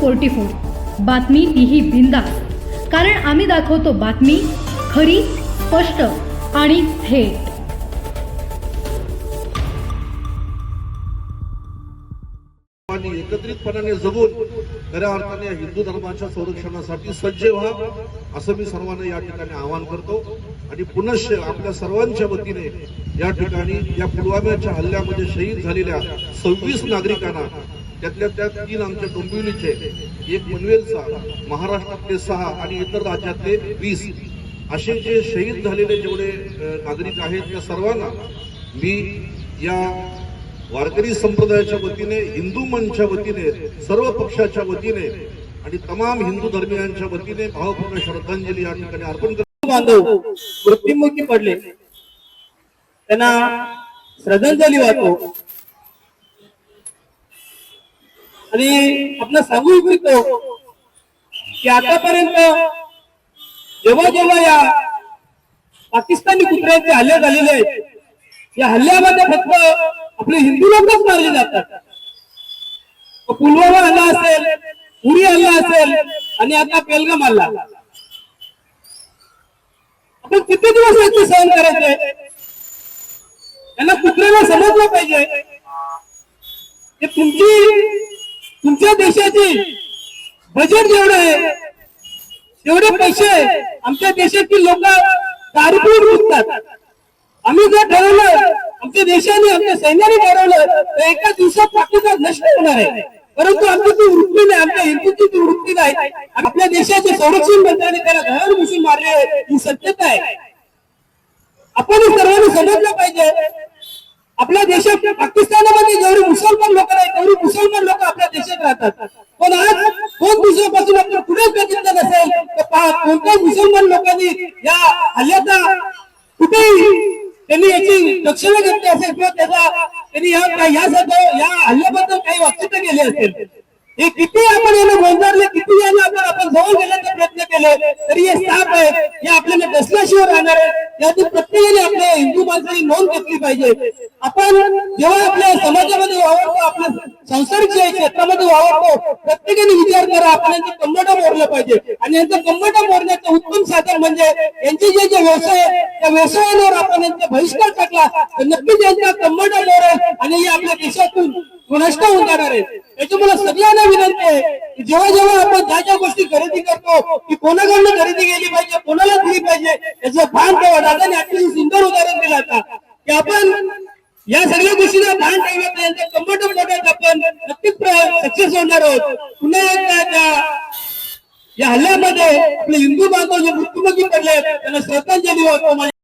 Forty four बातमी तीही बिंदास कारण आम्ही दाखवतो बातमी खरी स्पष्ट आणि थेट. एकत्रितपणाने जगून खऱ्या अर्थाने हिंदू धर्माच्या संरक्षणासाठी सज्ज व्हा असं मी सर्वांना या ठिकाणी आवाहन करतो. आणि पुनश्च आपल्या सर्वांच्या वतीने या ठिकाणी या पुलवाम्याच्या हल्ल्यामध्ये शहीद झालेल्या सव्वीस नागरिकांना त्यातल्या त्यात तीन आमच्या डोंबिवलीचे एक पनवेलचा महाराष्ट्रातले सहा आणि इतर राज्यातले वीस असे जे शहीद झालेले जेवढे नागरिक आहेत त्या सर्वांना मी या वारकरी संप्रदायाच्या वतीने हिंदू मंचच्या वतीने सर्व पक्षाच्या वतीने आणि तमाम हिंदू धर्मियांच्या वतीने भावपूर्ण श्रद्धांजली या ठिकाणी अर्पण करतो. बांधव मृत्युमुखी पडले. त्यांना श्रद्धांजली वाहतो. आणि आपण सांगू इच्छितो की आतापर्यंत जेव्हा जेव्हा या पाकिस्तानी कुत्र्यांचे हल्ले झालेले आहेत या हल्ल्यामध्ये फक्त आपले हिंदू लोकच मारले जातात. पुलवामा हल्ला असेल उरी हल्ला असेल आणि आता पेलगाम हल्ला. आपण किती दिवस याचे सहन करायचे? त्यांना कुत्र्याला समजलं पाहिजे. तुमची तुमच्या देशाची बजेट जेवढं आहे तेवढे पैसे आमच्या देशातील लोक दारूपूर विकतात. आम्ही जर ठरवलं आमच्या देशाने आमच्या सैन्याने ठरवलं तर एका दिवसात पाकिस्तान नष्ट होणार आहे. परंतु आमची ती वृत्ती नाही आमच्या हिंदूची ती वृत्ती नाही आपल्या देशाचे संरक्षण मंत्र्याने त्याला घरावर घुसून मारले ही सत्यता आहे. आपण सर्वांनी समजलं पाहिजे. आपल्या देशात पाकिस्तानामध्ये जेवढे मुसलमान देशात पण आज दोन दिवसापासून आपण पुढे बघितलं नसेल तर पहा कोणत्या मुसलमान लोकांनी या हल्ल्याचा कुठेही त्यांनी याची दक्षता घेतली असेल किंवा त्याचा त्यांनी या या या हल्ल्याबद्दल काही वाक्यता केली असेल. हे किती आपण याला गोंजारले किती याला आपण आपण जवळ गेल्याचा प्रयत्न केले तरी हे साप आहे हे आपल्याला डसल्याशिवाय राहणार आहे? याची प्रत्येकाने आपल्या हिंदू माणसाने नोंद घेतली पाहिजे. आपण जेव्हा आपल्या समाजामध्ये वावरतो आपल्या सांसारिक क्षेत्रामध्ये वावरतो प्रत्येकाने विचार करा आपण यांचं कंबटा मोरलं पाहिजे. आणि यांचं कंबटा मोरण्याचं उत्तम साधन म्हणजे यांचे जे जे व्यवसाय आहे, त्या व्यवसायावर आपण यांचा बहिष्कार टाकला तर नक्कीच यांचा कंबटा मोरेल आणि हे आपल्या देशातून नष्ट होऊन जाणार आहे. त्याच्यामुळे सगळ्यांना विनंती आहे की जेव्हा जेव्हा आपण ज्या ज्या गोष्टी खरेदी करतो की कोणाकडनं खरेदी केली पाहिजे कोणाला दिली पाहिजे याचं भान ठेवा. दादाने अतिशय सुंदर उदाहरण दिलं आता की आपण या सगळ्या गोष्टीला भान ठेवत यांच्या कंबट मोठ्यात आपण नक्कीच सक्सेस होणार आहोत. पुन्हा एकदा त्या या हल्ल्यामध्ये आपले हिंदू बांधव जे मृत्युमुखी पडले त्यांना श्रद्धांजली वाहतो.